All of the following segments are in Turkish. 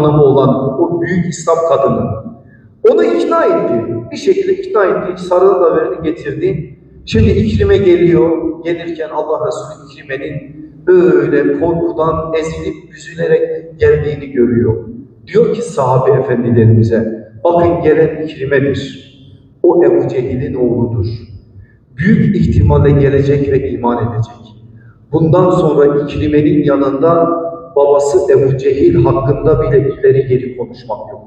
hanımı olan o büyük İslam kadını onu ikna etti. Bir şekilde ikna etti. Sarığı da verdi getirdi. Şimdi İkrim'e geliyor. Gelirken Allah Resulü İkrim'e'nin böyle korkudan ezilip üzülerek geldiğini görüyor. Diyor ki sahabe efendilerimize bakın gelen İkrim'edir. O Ebu Cehil'in oğludur. Büyük ihtimalle gelecek ve iman edecek. Bundan sonra İkrime'nin yanında babası Ebu Cehil hakkında bile ileri geri konuşmak yok.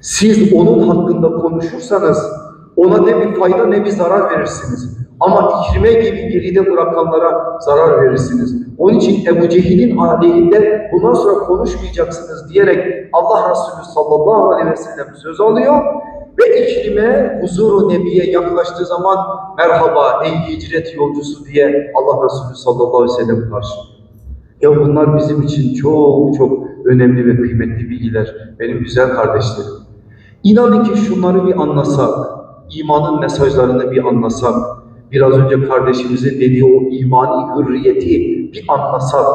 Siz onun hakkında konuşursanız ona ne bir fayda ne bir zarar verirsiniz. Ama İkrime gibi geride bırakanlara zarar verirsiniz. Onun için Ebu Cehil'in aleyhinde bundan sonra konuşmayacaksınız diyerek Allah Resulü sallallahu aleyhi ve sellem söz alıyor. Ve İkrime huzuru Nebi'ye yaklaştığı zaman merhaba ey hicret yolcusu diye Allah Resulü sallallahu aleyhi ve sellem karşılıyor. Ya bunlar bizim için çok çok önemli ve kıymetli bilgiler benim güzel kardeşlerim. İnanın ki şunları bir anlasak, imanın mesajlarını bir anlasak, biraz önce kardeşimizin dediği o imani hürriyeti bir anlasak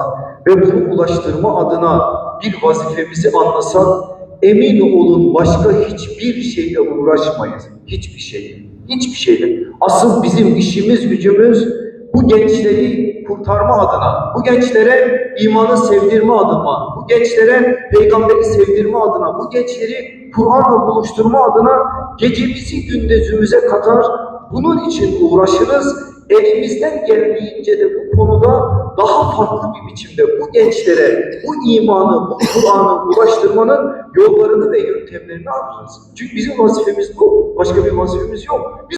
ve bunu ulaştırma adına bir vazifemizi anlasak, emin olun başka hiçbir şeyle uğraşmayız. Hiçbir şey. Hiçbir şeyle. Asıl bizim işimiz, gücümüz bu gençleri kurtarma adına, bu gençlere imanı sevdirme adına, bu gençlere peygamberi sevdirme adına, bu gençleri Kur'an'la buluşturma adına gecemizi gündüzümüze katar, bunun için uğraşırız. Elimizden geldiğince de bu konuda daha farklı bir biçimde bu gençlere bu imanı, bu Kur'an'ı ulaştırmanın yollarını ve yöntemlerini ararız. Çünkü bizim vazifemiz bu. Başka bir vazifemiz yok. Biz